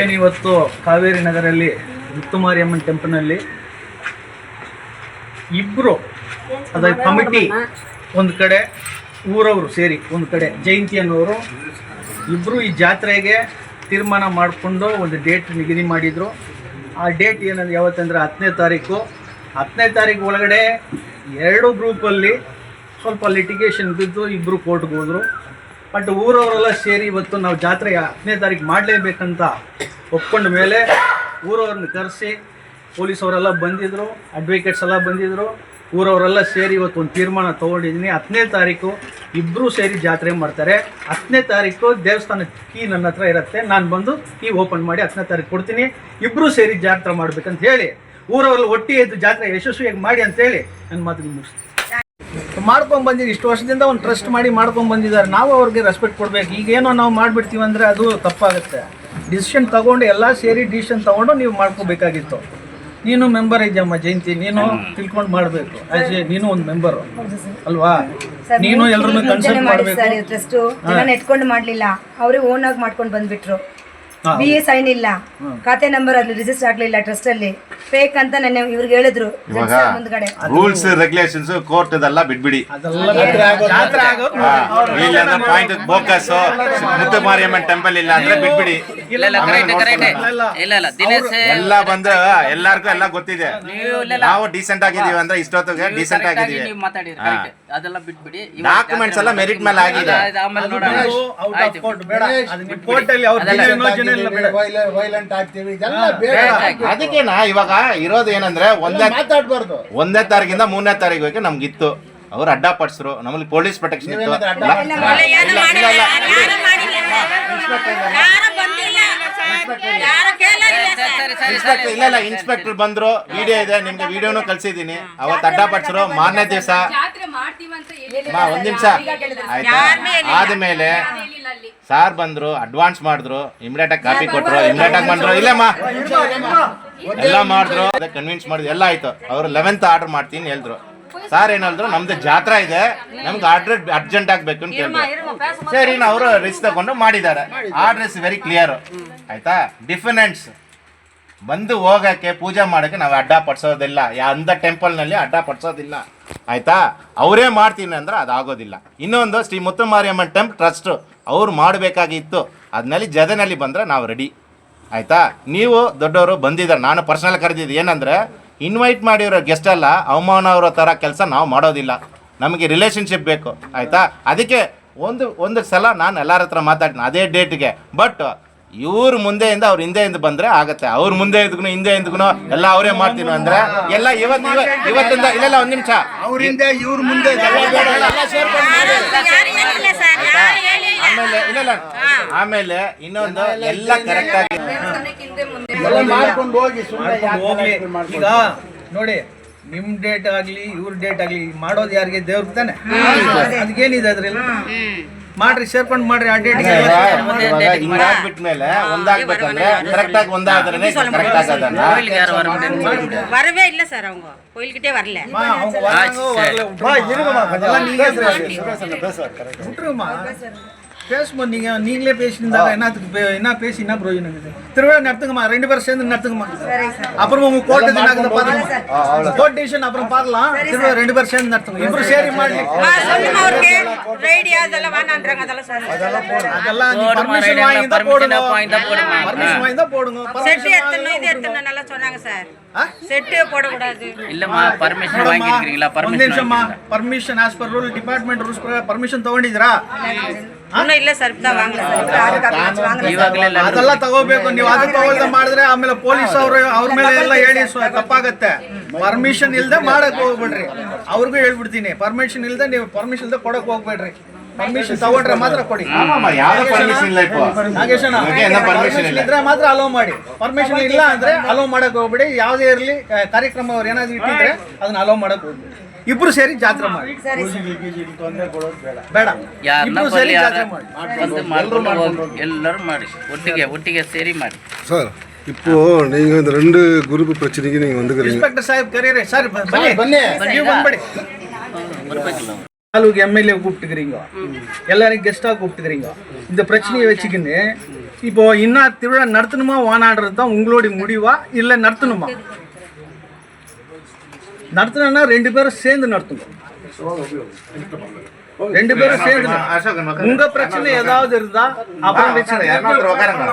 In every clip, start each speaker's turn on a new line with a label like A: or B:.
A: ಏನಿವತ್ತು ಕಾವೇರಿ ನಗರಲ್ಲಿ ಮುತ್ತುಮಾರಿಯಮ್ಮನ ಟೆಂಪಲ್ನಲ್ಲಿ ಇಬ್ಬರು ಅದರ ಕಮಿಟಿ ಒಂದು ಕಡೆ, ಊರವರು ಸೇರಿ ಒಂದು ಕಡೆ, ಜಯಂತಿ ಅನ್ನೋರು ಇಬ್ಬರು ಈ ಜಾತ್ರೆಗೆ ತೀರ್ಮಾನ ಮಾಡಿಕೊಂಡು ಒಂದು ಡೇಟ್ ನಿಗದಿ ಮಾಡಿದರು. ಆ ಡೇಟ್ ಏನಂದ್ರೆ ಯಾವತ್ತಂದ್ರೆ ಹತ್ತನೇ ತಾರೀಕು. ಹತ್ತನೇ ತಾರೀಕು ಒಳಗಡೆ ಎರಡು ಗ್ರೂಪಲ್ಲಿ ಸ್ವಲ್ಪ ಲಿಟಿಗೇಷನ್ ಬಿದ್ದು ಇಬ್ಬರು ಕೋರ್ಟ್ಗೆ ಹೋದರು. ಬಟ್ ಊರವರೆಲ್ಲ ಸೇರಿ ಇವತ್ತು ನಾವು ಜಾತ್ರೆ ಹತ್ತನೇ ತಾರೀಕು ಮಾಡಲೇಬೇಕಂತ ಒಪ್ಕೊಂಡ ಮೇಲೆ ಊರವ್ರನ್ನ ಕರೆಸಿ ಪೊಲೀಸ್ ಅವರೆಲ್ಲ ಬಂದಿದ್ದರು ಅಡ್ವೊಕೇಟ್ಸ್ ಎಲ್ಲ ಬಂದಿದ್ದರು ಊರವರೆಲ್ಲ ಸೇರಿ ಇವತ್ತು ಒಂದು ತೀರ್ಮಾನ ತೊಗೊಂಡಿದ್ದೀನಿ. ಹತ್ತನೇ ತಾರೀಕು ಇಬ್ಬರೂ ಸೇರಿ ಜಾತ್ರೆ ಮಾಡ್ತಾರೆ. ಹತ್ತನೇ ತಾರೀಕು ದೇವಸ್ಥಾನ ಕೀ ನನ್ನ ಹತ್ರ ಇರುತ್ತೆ. ನಾನು ಬಂದು ಕೀ ಓಪನ್ ಮಾಡಿ ಹತ್ತನೇ ತಾರೀಕು ಕೊಡ್ತೀನಿ. ಇಬ್ಬರೂ ಸೇರಿ ಜಾತ್ರೆ ಮಾಡ್ಬೇಕಂತ ಹೇಳಿ ಊರವರೆಲ್ಲ ಒಟ್ಟಿಗೆ ಎದ್ದು ಜಾತ್ರೆ ಯಶಸ್ವಿಯಾಗಿ ಮಾಡಿ ಅಂತೇಳಿ ನನ್ನ ಮಾತು ಮುಗಿಸ್ತೀನಿ. ಮಾಡ್ಕೊಂಡ್ ಬಂದಿದ್ದು ಇಷ್ಟು ವರ್ಷದಿಂದ ಒಂದು ಟ್ರಸ್ಟ್ ಮಾಡಿ ಮಾಡ್ಕೊಂಡ್ ಬಂದಿದ್ದಾರೆ. ನಾವು ಅವ್ರಿಗೆ ರೆಸ್ಪೆಕ್ಟ್ ಕೊಡ್ಬೇಕು. ಈಗೇನೋ ನಾವು ಮಾಡ್ಬಿಡ್ತೀವಿ ಅಂದರೆ ಅದು ತಪ್ಪಾಗುತ್ತೆ. ಡಿಸಿಷನ್ ತಗೊಂಡು ಎಲ್ಲ ಸೇರಿ ಡಿಸಿಷನ್ ತಗೊಂಡು ನೀವು ಮಾಡ್ಕೋಬೇಕಾಗಿತ್ತು. ನೀನು ಮೆಂಬರ್ ಇದೆಯಮ್ಮ ಜಯಂತಿ? ನೀನು ತಿಳ್ಕೊಂಡು ಮಾಡಬೇಕು. ಆಸ್ ಎ ನೀನು ಒಂದು ಮೆಂಬರು ಅಲ್ವಾ? ನೀನು ಎಲ್ಲರೂ ಕನ್ಸಲ್ಟ್ ಮಾಡಬೇಕು.
B: ಸರ್ ಟ್ರಸ್ಟ್ ಜನ ಎತ್ಕೊಂಡು ಮಾಡಲಿಲ್ಲ. ಅವರೇ ಓನ್ ಆಗಿ ಮಾಡ್ಕೊಂಡು ಬಂದ್ಬಿಟ್ರು. ಬಿ ಎ ಸೈನ್ ಇಲ್ಲ. ಖಾತೆ ನಂಬರ್ ಅಲ್ಲಿ ರಿಜಿಸ್ಟರ್ ಆಗಲಿಲ್ಲ ಟ್ರಸ್ಟ್ ಅಲ್ಲಿ. ಫೇಕ್ ಅಂತ ನನ್ನ ಇವ್ರಿಗೆ ಹೇಳಿದ್ರು ಮುಂದ್ಗಡೆ.
C: ರೂಲ್ಸ್ ರೆಗ್ಯುಲೇಷನ್ಸ್ ಕೋರ್ಟ್
A: ಆಗೋದು
C: ಇಲ್ಲ ಅಂದ್ರೆ point bogus Muthu Mariamman temple ಇಲ್ಲ ಅಂದ್ರೆ ಬಿಟ್ಬಿಡಿ.
D: ಇಲ್ಲ ಇಲ್ಲ ಕರೆಕ್ಟ್ ಕರೆಕ್ಟ್ ಇಲ್ಲ ಇಲ್ಲ. ದಿನೇಶ್
C: ಎಲ್ಲ ಬಂದು ಎಲ್ಲಾರ್ಗು ಎಲ್ಲ ಗೊತ್ತಿದೆ.
D: ನೀವು
C: ಡೀಸೆಂಟ್ ಆಗಿದೀವಿ ಅಂದ್ರೆ ಇಷ್ಟೊತ್ತಿಗೆ ಡೀಸೆಂಟ್
D: correct ಆಗಿ
C: ಆಗಿದೀವಿ
D: ನೀವು ಮಾತಾಡಿದ್ರಿ correct. ಅದೆಲ್ಲ ಬಿಟ್ಬಿಡಿ. ಇವಾಗ
C: ಡಾಕ್ಯುಮೆಂಟ್ಸ್ ಎಲ್ಲ ಮೆರಿಟ್ ಮೇಲೆ ಆಗಿದೆ.
D: ಅದು- ಆಮೇಲೆ ನೋಡೋಣ.
A: ಔಟ್ ಆಫ್ ಕೋರ್ಟ್ ಬೇಡ. ಅದು ನಿಮ್ಮ ಕೋರ್ಟಲ್ಲಿ ಅವ್ರು ಏನೋ ಜನ ಎಲ್ಲ ಬೇಡ
E: ವೈಲೆಂಟ್ ಆಗ್ತೀವಿ. ಇದೆಲ್ಲ ಬೇಡ.
C: ಅದಕ್ಕೆನಾ ಇವಾಗ ಇರೋದು ಏನಂದ್ರೆ ಒಂದೇ
E: ಮಾತಾಡ್ಬಾರ್ದು.
C: ಒಂದನೇ ತಾರೀಕಿಂದ ಮೂರನೇ ತಾರೀಕು ನಮ್ಗಿತ್ತು. ಅವ್ರು ಅಡ್ಡ ಪಡಿಸ್ರು. ನಮ್ಮಲ್ಲಿ ಪೊಲೀಸ್ ಪ್ರೊಟೆಕ್ಷನ್ ಇತ್ತು. ಇನ್ಸ್ಪೆಕ್ಟರ್ ಇಲ್ಲ. ಇಲ್ಲ ಇನ್ಸ್ಪೆಕ್ಟರ್ ಬಂದ್ರು. ವಿಡಿಯೋ ಇದೆ ನಿಮ್ಗೆ ವಿಡಿಯೋನು ಕಳ್ಸಿದೀನಿ ಅವತ್ತು ಅಡ್ಡ ಪಡಿಸ್ರು. ಮಾರನೇ ದಿವಸ. ಮಾ ಒಂದ್ ನಿಮಿಷ. ಆಯ್ತಾ? ಆದ್ಮೇಲೆ ಸಾರ್ ಬಂದ್ರು ಅಡ್ವಾನ್ಸ್ ಮಾಡಿದ್ರು ಇಮಿಡಿಯೇಟ್ ಆಗಿ ಕಾಪಿ ಕೊಟ್ರು ಇಮಿಡಿಯೇಟ್ ಆಗಿ ಬಂದ್ರು. ಇಲ್ಲಮ್ಮ. ಎಲ್ಲ ಮಾಡಿದ್ರು ಕನ್ವಿನ್ಸ್ ಮಾಡಿದ್ರು ಎಲ್ಲ ಆಯ್ತು. ಅವ್ರು ಲೆವೆಂತ್ ಆರ್ಡರ್ ಮಾಡ್ತೀನಿ ಹೇಳಿದ್ರು. ಸಾರ್ ಏನಾದ್ರು ನಮ್ದು ಜಾತ್ರಾ ಇದೆ ನಮ್ಗೆ ಆರ್ಡರ್ ಅರ್ಜೆಂಟ್ ಆಗ್ಬೇಕು ಅಂತ ಕೇಳಿದ್ರು ಸರಿ ಅವರು ರಿಸ್ಕ್ ತಗೊಂಡು ಮಾಡಿದ್ದಾರೆ. ಆರ್ಡರ್ ಇಸ್ ವೆರಿ ಕ್ಲಿಯರ್ ಆಯ್ತಾ? ಡಿಫಿನೆಂಟ್ಸ್ ಬಂದು ಹೋಗಕ್ಕೆ ಪೂಜೆ ಮಾಡೋಕ್ಕೆ ನಾವು ಅಡ್ಡ ಪಡಿಸೋದಿಲ್ಲ. ಯಾ, ಅಂದ ಟೆಂಪಲ್ನಲ್ಲಿ ಅಡ್ಡ ಪಡಿಸೋದಿಲ್ಲ. ಆಯಿತಾ? ಅವರೇ ಮಾಡ್ತೀನಿ ಅಂದ್ರೆ ಅದಾಗೋದಿಲ್ಲ. ಇನ್ನೊಂದು ಶ್ರೀ ಮುತ್ತುಮಾರಿಯಮ್ಮನ್ ಟೆಂಪ್ ಟ್ರಸ್ಟು ಅವ್ರು ಮಾಡಬೇಕಾಗಿತ್ತು. ಅದ್ನಲ್ಲಿ ಜದನಲ್ಲಿ ಬಂದರೆ ನಾವು ರೆಡಿ ಆಯಿತಾ? ನೀವು ದೊಡ್ಡವರು ಬಂದಿದ್ದಾರೆ. ನಾನು ಪರ್ಸನಲ್ ಕರೆದಿದ್ದು ಏನಂದರೆ ಇನ್ವೈಟ್ ಮಾಡಿರೋ ಗೆಸ್ಟೆಲ್ಲ ಅವಮಾನ ಅವರ ಥರ ಕೆಲಸ ನಾವು ಮಾಡೋದಿಲ್ಲ. ನಮಗೆ ರಿಲೇಷನ್ಶಿಪ್ ಬೇಕು. ಆಯಿತಾ? ಅದಕ್ಕೆ ಒಂದು ಒಂದು ಸಲ ನಾನು ಎಲ್ಲರ ಹತ್ರ ಮಾತಾಡ್ತೀನಿ. ಅದೇ ಡೇಟ್ಗೆ ಬಟ್ ಇವ್ರ ಮುಂದೆಯಿಂದ ಅವ್ರ ಹಿಂದೆಯಿಂದ ಬಂದ್ರೆ ಆಗತ್ತೆ. ಅವ್ರ ಮುಂದೆ ಇದ್ಗೂ ಹಿಂದೆ ಇದ್ಗುನು ಎಲ್ಲ ಅವರೇ ಮಾಡ್ತೀನಿ ಅಂದ್ರೆ ಎಲ್ಲ ಇವತ್ತು ಇವ- ಇವತ್ತಿಂದ ಇಲ್ಲ ಇಲ್ಲ ಒಂದ್ ನಿಮಿಷ.
E: ಅವ್ರ ಹಿಂದೆ ಇವ್ರ ಮುಂದೆ.
C: ಆಮೇಲೆ ಇಲ್ಲ ಆಮೇಲೆ ಇನ್ನೊಂದು ಎಲ್ಲ ಕರೆಕ್ಟ್ ಆಗಿ
E: ಎಲ್ಲ ಮಾಡ್ಕೊಂಡು ಹೋಗಿ ಸುಮ್ಮನೆ
A: ಹೋಗ್ಲಿ. ಈಗ ನೋಡಿ ನಿಮ್ ಡೇಟ್ ಆಗ್ಲಿ ಇವ್ರ ಡೇಟ್ ಆಗ್ಲಿ ಮಾಡೋದು ಯಾರಿಗೆ ದೇವ್ರಿಗೆ ತಾನೆ? ಅದಕ್ಕೇನಿದೆ ಅದ್ರಲ್ಲಿ? ಮಾಡ್ರಿ ಸೇರ್ಕೊಂಡು ಮಾಡ್ರಿ ಆ ಡೇಟ್
C: ಹಿಂಗಾಗ್ಬಿಟ್ಮೇಲೆ ಒಂದಾಗ್ಬೇಕಂದ್ರೆ ಕರೆಕ್ಟ್ ಆಗಿ ಒಂದಾದ್ರೆ ಕರೆಕ್ಟ್ ಆಗೋದನ್ನ
D: கோயிலுக்கு யாரும் வர முடியாது
F: வரவே இல்லை சார் அவங்க கோயில்கிட்டே வரல
A: பேசுமா நீங்க பேசும்போது நீங்க நீங்களே பேசியிருந்தா என்னத்துக்கு என்ன பேசி என்ன பிரயோஜனம் திருவிழா நடத்துங்கம்மா. ரெண்டு பேரும் சேர்ந்து நடத்துங்கம்மா. அப்புறம் உங்க கோட்டை நடக்குது பாருங்க கோட் டிவிஷன் அப்புறம் பாக்கலாம் திருவிழா ரெண்டு பேரும் சேர்ந்து நடத்துங்க. இப்புறம் சரி
F: மாதிரி. அதெல்லாம்
D: பர்மிஷன்
A: வாங்கி தான் போடுங்க. பர்மிஷன் வாங்கி தான் போடுங்க
F: செட்டு எத்தனை இது எத்தனை நல்லா சொன்னாங்க சார்? செட்டு போடக்கூடாது.
D: இல்லம்மா பர்மிஷன்
A: வாங்கி
D: permission
A: permission as per rule department rules permission தோண்டிதுரா permission ತಗೊಂಡಿದ್ದೀರಾ
F: ஒன்றும் இல்லை சார் இப்பதான் வாங்கல சார்
D: ಇವಾಗಲೇ ಇಲ್ಲ
A: ಅದೆಲ್ಲ ತಗೋಬೇಕು ನೀವು ಅದು ತಗೊಳ್ದೆ ಮಾಡಿದ್ರೆ ಆಮೇಲೆ ಪೊಲೀಸ್ ಅವರು ಅವ್ರ ಮೇಲೆ ಎಲ್ಲ ಹೇಳಿ ಸ್ವ- ತಪ್ಪಾಗತ್ತೆ ಪರ್ಮಿಷನ್ ಇಲ್ದೆ ಮಾಡಕ್ ಹೋಗ್ಬೇಡ್ರಿ ಅವ್ರಿಗೂ ಹೇಳ್ಬಿಡ್ತೀನಿ ಪರ್ಮಿಷನ್ ಇಲ್ದೆ ನೀವು ಪರ್ಮಿಷನ್ ಇಲ್ದೆ ಕೊಡಕ್ ಹೋಗ್ಬೇಡ್ರಿ ಪರ್ಮಿಷನ್ ತಗೊಂಡ್ರೆ ಮಾತ್ರ ಕೊಡಿ
C: ಆಮಮ್ಮ, ಯಾವ್ದು ಪರ್ಮಿಷನ್ ಇಲ್ಲ ಇಪ್ಪ
A: ನಾಗೇಶಣ್ಣ
C: ನಮಗೆ ಎಲ್ಲ permission ಇಲ್ಲ.
A: ಇದ್ರೆ ಮಾತ್ರ ಅಲೋ ಮಾಡಿ ಪರ್ಮಿಷನ್ ಇಲ್ಲ ಅಂದ್ರೆ ಅಲೋ ಮಾಡಕ್ ಹೋಗ್ಬೇಡಿ ಯಾವುದೇ ಇರಲಿ ಕಾರ್ಯಕ್ರಮ ಅವ್ರು ಏನಾದ್ರು ಇಟ್ಟಿದ್ರೆ ಅದನ್ನ ಅಲೋ ಮಾಡಕ್ ಹೋಗ್ಬೇಡಿ ಇಬ್ರು ಸೇರಿ ಜಾತ್ರೆ ಮಾಡಿ ಬೇಡ
D: ಯಾರನ್ನ
A: ಇಬ್ರು
D: ಬರ್ಲಿ
A: ಸೇರಿ
D: ಯಾರ
A: ಜಾತ್ರೆ ಮಾಡಿ
D: ಬಂದು ಮಾಡ್ಕೊಂಡು ಹೋಗಿ ಎಲ್ಲರೂ ಮಾಡಿ ಒಟ್ಟಿಗೆ ಒಟ್ಟಿಗೆ ಸೇರಿ ಮಾಡಿ
G: சார் இப்போ நீங்க இந்த ரெண்டு குரூப் பிரச்சனைக்கு நீங்க வந்துக்கிறீங்க
A: ಇನ್ಸ್ಪೆಕ್ಟರ್ ಸಾಹೇಬ್ ಕರೀರಿ ಸರ್ ಬನ್ನಿ
E: ಬನ್ನಿ
A: ನೀವು ಬಂದ್ಬಿಡಿ
D: ಬರ್ಬೇಕಿಲ್ಲ
A: தாலுக்கு எம்எல்ஏ கூப்பிட்டுக்கிறீங்க எல்லாரையும் கெஸ்ட்டாக கூப்பிட்டுக்கிறீங்க இந்த பிரச்சனையை வச்சுக்கின்னு இப்போ இன்னா திருவிழா நடத்தணுமா வானாடுறது தான் உங்களுடைய முடிவா இல்லை நடத்தணுமா நடத்தணும்னா ரெண்டு பேரும் சேர்ந்து நடத்தணும் ரெண்டு பேரும் சேர்ந்து நடத்தணும்.
C: அசோகன் உட்காரு.
A: உங்க பிரச்சனை ஏதாவது இருந்தா
C: ஆ,
A: அப்புறம்
C: உட்காரு,
A: பிரச்சனை
C: யாருன்னா ஒருத்தர் உட்காருங்க.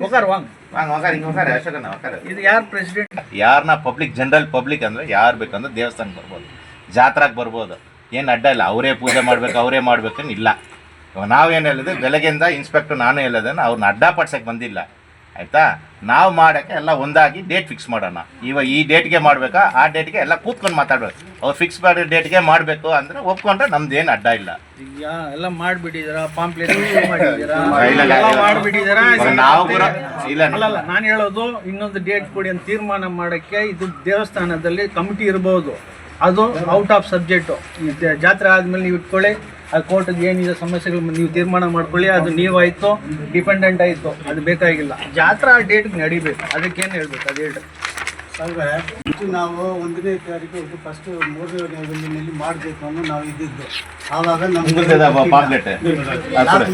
A: உட்காரு வாங்க
C: ವಾಂಗ ಉಗಾರಿ ಹಿಂಗೆ ಉಗಾರಿ ಅಶೋಕನ ಉಗಾರಿ
A: ಇದು ಯಾರು ಪ್ರೆಸಿಡೆಂಟ್
C: ಯಾರನ್ನ ಪಬ್ಲಿಕ್ ಜನರಲ್ ಪಬ್ಲಿಕ್ ಅಂದರೆ ಯಾರು ಬೇಕಂದ್ರೆ ದೇವಸ್ಥಾನಕ್ಕೆ ಬರ್ಬೋದು ಜಾತ್ರೆಗೆ ಬರ್ಬೋದು ಏನು ಅಡ್ಡ ಇಲ್ಲ. ಅವರೇ ಪೂಜೆ ಮಾಡ್ಬೇಕು ಅವರೇ ಮಾಡ್ಬೇಕನ್ನು ಇಲ್ಲ. ನಾವೇನು ಹೇಳಿದ್ರೆ ಬೆಳಗ್ಗೆಯಿಂದ ಇನ್ಸ್ಪೆಕ್ಟರ್ ನಾನು ಹೇಳೋದನ್ನು ಅವ್ರನ್ನ ಅಡ್ಡ ಪಡ್ಸಕ್ಕೆ ಬಂದಿಲ್ಲ. ಆಯಿತಾ? ನಾವು ಮಾಡೋಕ್ಕೆ ಎಲ್ಲ ಒಂದಾಗಿ ಡೇಟ್ ಫಿಕ್ಸ್ ಮಾಡೋಣ. ಇವಾಗ ಈ ಡೇಟ್ಗೆ ಮಾಡಬೇಕಾ ಆ ಡೇಟ್ಗೆ ಎಲ್ಲ ಕೂತ್ಕೊಂಡು ಮಾತಾಡ್ಬೇಕು. ಅವ್ರು ಫಿಕ್ಸ್ ಮಾಡಿರೋ ಡೇಟ್ಗೆ ಮಾಡಬೇಕು ಅಂದರೆ ಒಪ್ಕೊಂಡ್ರೆ ನಮ್ದು ಏನು ಅಡ್ಡ ಇಲ್ಲ.
A: ಈಗ ಎಲ್ಲ ಮಾಡಿಬಿಟ್ಟಿದ್ದೀರಾ ಪಾಂಪ್ಲೆಟ್
C: ನಾವು ಇಲ್ಲ
A: ಅಲ್ಲಲ್ಲ ನಾನು ಹೇಳೋದು ಇನ್ನೊಂದು ಡೇಟ್ ಕೊಡಿ ಅಂತ ತೀರ್ಮಾನ ಮಾಡೋಕ್ಕೆ ಇದು ದೇವಸ್ಥಾನದಲ್ಲಿ ಕಮಿಟಿ ಇರ್ಬೋದು. ಅದು ಔಟ್ ಆಫ್ ಸಬ್ಜೆಕ್ಟು ಜಾತ್ರೆ ಆದಮೇಲೆ ನೀವು ಇಟ್ಕೊಳ್ಳಿ ಆ ಕೋರ್ಟಿಗೆ ಏನಿದೆ ಸಮಸ್ಯೆಗಳು ನೀವು ತೀರ್ಮಾನ ಮಾಡ್ಕೊಳ್ಳಿ ಅದು ನೀವಾಯಿತು ಡಿಪೆಂಡೆಂಟ್ ಆಯಿತು ಅದು ಬೇಕಾಗಿಲ್ಲ. ಜಾತ್ರೆ ಆ ಡೇಟ್ಗೆ ನಡಿಬೇಕು ಅದಕ್ಕೇನು ಹೇಳ್ಬೇಕು ಅದು ಹೇಳಿ
E: ಅಲ್ವೇ ಇದು ನಾವು ಒಂದನೇ ತಾರೀಕು ಇದು ಫಸ್ಟ್ ಮೂರನೇ ದಿನದಲ್ಲಿ ಮಾಡಬೇಕು ಅನ್ನೋ ನಾವು ಇದ್ದಿದ್ದು. ಆವಾಗ ನಮ್ದು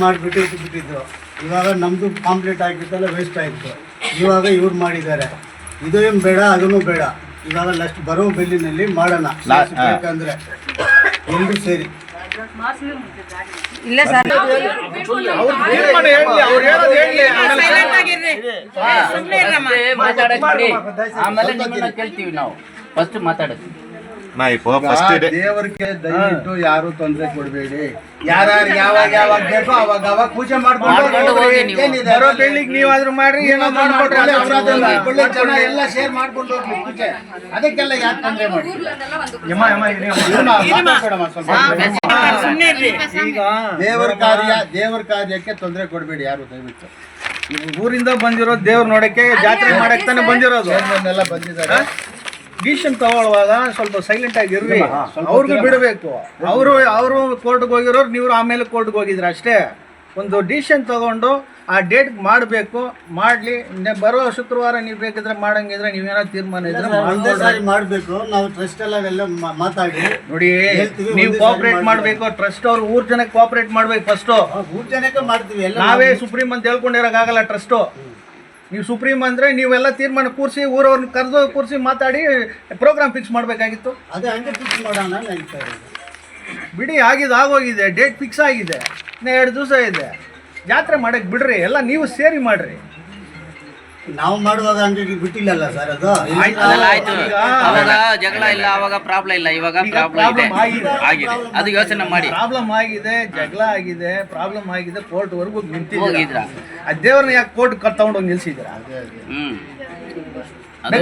E: ಮಾಡಿಬಿಟ್ಟು ಇಟ್ಬಿಟ್ಟಿದ್ರು ಬಿಟ್ಟಿದ್ದು ಇವಾಗ ನಮ್ಮದು ಪಾಂಪ್ಲೆಟ್ ಆಗಿತ್ತಲ್ಲ ವೇಸ್ಟ್ ಆಯಿತು. ಇವಾಗ ಇವ್ರು ಮಾಡಿದ್ದಾರೆ. ಇದು ಏನು ಬೇಡ ಅದನ್ನು ಬೇಡ. ಇವಾಗ ನೆಕ್ಸ್ಟ್ ಬರೋ ಬೆಲ್ಲಿನಲ್ಲಿ ಮಾಡೋಣ. ಯಾಕಂದ್ರೆ ಎಲ್ಲರೂ ಸೇರಿ.
F: ಇಲ್ಲ ಸರ್
A: ತೀರ್ಮಾನ ಹೇಳಲಿ ಅವ್ರು ಹೇಳೋದು ಹೇಳಲಿ
D: ಮಾತಾಡಕ್ ಆಮೇಲೆ ನಿಮ್ಮನ್ನ ಕೇಳ್ತೀವಿ ನಾವು. ಫಸ್ಟ್ ಮಾತಾಡಕ್ಕೆ
C: ನಾ ಇಪ್ಪ ಫಸ್ಟ್ ಡೇ
E: ದೇವರಿಗೆ ದಯವಿಟ್ಟು ಯಾರು ತೊಂದರೆ ಕೊಡಬೇಡಿ. ಯಾರು ಯಾವಾಗ ಯಾವಾಗ ಬೇಕೋ ಅವಾಗ ಅವಾಗ ಪೂಜೆ
D: ಮಾಡ್ಕೊಂಡು ಹೋಗಿ
E: ಏನಿದೆ
A: ಬರೋ ಬೆಳ್ಳಿಗೆ ನೀವಾದ್ರೂ ಮಾಡ್ರಿ ಏನೋ ಮಾಡ್ಕೊಟ್ರೆ
E: ಜನ ಎಲ್ಲ ಶೇರ್ ಮಾಡ್ಕೊಂಡು ಹೋಗ್ಲಿ ಪೂಜೆ. ಅದಕ್ಕೆಲ್ಲ ಯಾಕೆ ತೊಂದರೆ ಮಾಡಿ
A: ಈಗ
E: ದೇವರ ಕಾರ್ಯ ದೇವರ ಕಾರ್ಯಕ್ಕೆ ತೊಂದರೆ ಕೊಡಬೇಡಿ ಯಾರು ದಯವಿಟ್ಟು.
A: ಊರಿಂದ ಬಂದಿರೋದು ದೇವ್ರು ನೋಡಕ್ಕೆ ಜಾತ್ರೆ ಮಾಡಕ್ಕೆ ತಾನೆ ಬಂದಿರೋದು.
E: ಬಂದಿದ್ದಾರೆ.
A: ಡಿಸಿಷನ್ ತಗೊಳ್ಳುವಾಗ ಸ್ವಲ್ಪ ಸೈಲೆಂಟ್ ಆಗಿರ್ಲಿ ಅವ್ರಿಗೂ ಬಿಡಬೇಕು. ಅವರು ಅವರು ಕೋರ್ಟ್ಗೆ ಹೋಗಿರೋರು ನೀವು ಆಮೇಲೆ ಕೋರ್ಟ್ಗೆ ಹೋಗಿದ್ರ ಅಷ್ಟೇ. ಒಂದು ಡಿಸಿಷನ್ ತಗೊಂಡು ಆ ಡೇಟ್ ಮಾಡಬೇಕು. ಮಾಡ್ಲಿ. ಬರೋ ಶುಕ್ರವಾರ ನೀವು ಬೇಕಿದ್ರೆ ಮಾಡಂಗಿದ್ರೆ ನೀವೇನೋ ತೀರ್ಮಾನ ಇದ್ರೆ
E: ಒಂದೇ
A: ಮಾಡ್ಕೊಳ್ರಿ.
E: ಸಾರಿ ಮಾಡಬೇಕು. ನಾವು ಟ್ರಸ್ಟ್ ಎಲ್ಲ ಮಾ- ಮಾತಾಡಿ.
A: ನೋಡಿ
E: ಹೇಳ್ತೀವಿ,
A: ನೀವು
E: ಒಂದೇ ಸಾರಿ
A: ಕೋಆಪರೇಟ್
E: ಮಾಡ್ಬೇಕು.
A: ಟ್ರಸ್ಟ್ ಅವ್ರು ಊರ್ ಜನಕ್ಕೆ ಕೋಆಪರೇಟ್ ಮಾಡ್ಬೇಕು ಫಸ್ಟು
E: ಊರ್ ಜನಕ್ಕೆ ಮಾಡ್ತೀವಿ. ಎಲ್ಲ
A: ನಾವೇ ಸುಪ್ರೀಂ ಅಂತ ಹೇಳ್ಕೊಂಡಿರೋಕ್ಕಾಗಲ್ಲ ಟ್ರಸ್ಟು ನೀವು ಸುಪ್ರೀಂ ಅಂದ್ರೆ ನೀವೆಲ್ಲ ತೀರ್ಮಾನ ಕೂರಿಸಿ ಊರವ್ರನ್ನ ಕರೆದು ಕೂರಿಸಿ ಮಾತಾಡಿ ಪ್ರೋಗ್ರಾಮ್ ಫಿಕ್ಸ್ ಮಾಡಬೇಕಾಗಿತ್ತು.
E: ಅದೇ ಹಂಗೆ ಫಿಕ್ಸ್ ಮಾಡೋಣ ಅಂತ ಹೇಳ್ತಾ ಇರೋದು.
A: ಬಿಡಿ ಆಗಿದೆ ಆಗೋಗಿದೆ ಡೇಟ್ ಫಿಕ್ಸ್ ಆಗಿದೆ ಇನ್ನು ಎರಡು ದಿವಸ ಇದೆ. ಜಾತ್ರೆ ಮಾಡಕ್ಕೆ ಬಿಡ್ರಿ ಎಲ್ಲ ನೀವು ಸೇರಿ ಮಾಡ್ರಿ.
E: ನಾವು ಮಾಡುವಾಗ ಅಂಗಡಿ ಬಿಟ್ಟಿಲ್ಲಲ್ಲ ಸರ್ ಅದು?
D: ಅದೆಲ್ಲ ಆಯ್ತು.
A: ಈಗ-
D: ಅವಾಗ ಜಗಳ ಇಲ್ಲ ಅವಾಗ ಪ್ರಾಬ್ಲಮ್ ಇಲ್ಲ ಇವಾಗ ಪ್ರಾಬ್ಲಮ್ ಇದೆ.
A: ಆಗಿದೆ.
D: ಆಗಿದೆ. ಅದು ಯೋಚನೆ ಮಾಡಿ.
A: ಪ್ರಾಬ್ಲಮ್ ಆಗಿದೆ ಜಗಳ ಆಗಿದೆ ಪ್ರಾಬ್ಲಮ್ ಆಗಿದೆ ಕೋರ್ಟ್ ವರ್ಗು ನಿಂತಿದ್ರ ದೇವ್ರನ್ನ ಯಾಕೆ ಕೋರ್ಟ್ ತಗೊಂಡೋಗಿ ನಿಲ್ಸಿದ್ರ
D: ಹ್ಮ್. ಅದು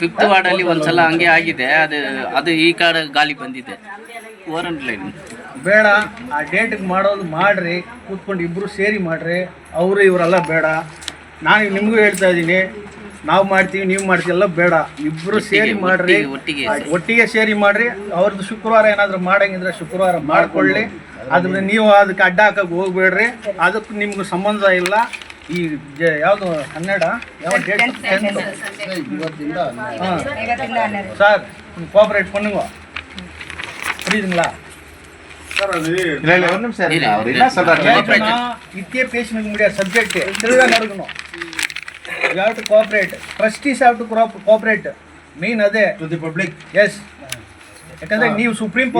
D: ಫಿಫ್ತ್ ವಾರ್ಡ್ ಅಲ್ಲಿ ಒಂದ್ಸಲ ಹಂಗೆ ಆಗಿದೆ ಅದು ಅದು ಈ ಕಡೆ ಗಾಳಿ ಬಂದಿದೆ. ವಾರಂಟ್ ಲೈನ್
A: ಬೇಡ ಆ ಡೇಟಿಗೆ ಮಾಡೋದು ಮಾಡ್ರಿ ಕೂತ್ಕೊಂಡು ಇಬ್ರು ಸೇರಿ ಮಾಡ್ರಿ ಅವರು ಇವರೆಲ್ಲ ಬೇಡ. ನಾನು ನಿಮಗೂ ಹೇಳ್ತಾ ಇದ್ದೀನಿ ನಾವು ಮಾಡ್ತೀವಿ ನೀವು ಮಾಡ್ತೀವಿ ಎಲ್ಲ ಬೇಡ ಇಬ್ರು ಸೇರಿ
D: ಒಟ್ಟಿಗೆ,
A: ಮಾಡ್ರಿ
D: ಒಟ್ಟಿಗೆ,
A: ಒಟ್ಟಿಗೆ ಸೇರಿ ಮಾಡ್ರಿ ಅವ್ರದ್ದು ಶುಕ್ರವಾರ ಏನಾದ್ರು ಮಾಡಂಗಿದ್ರೆ ಶುಕ್ರವಾರ ಮಾಡ್ಕೊಳ್ಳಿ ಅದ್ರ ನೀವು ಅದಕ್ಕೆ ಅಡ್ಡ ಹಾಕಕ್ಕೆ ಹೋಗ್ಬೇಡ್ರಿ ಅದಕ್ಕೆ ನಿಮ್ಗೆ ಸಂಬಂಧ ಇಲ್ಲ ಈ ಜ ಯಾವುದು ಹನ್ನೆರಡ ಯಾವ ಡೇಟ್ ಟೆಂತ್
E: ಇವತ್ತಿಂದ
A: ಹಾಂ
B: ಇವತ್ತಿಂದ ಹನ್ನೆರಡು
A: சார் கோஆப்ரேட் பண்ணுங்க புரியுதுங்களா
C: ಇಲ್ಲ ಇಲ್ಲ ಒಂದು ನಿಮಿಷ ಇರಿ. ಅವ್ರು ಇಲ್ಲ சொல்றாங்க
A: ஏன்னா இத்தியே பேசணுக்கு முடியாது சப்ஜெக்ட் திருவிழா நடக்கணும் you have to cooperate trustees have to cooperate main ಅದೇ
E: ಟು ದಿ ಪಬ್ಲಿಕ್
A: ಎಸ್ ಯಾಕಂದ್ರೆ ನೀವು ಸುಪ್ರೀಂ ಪವರ್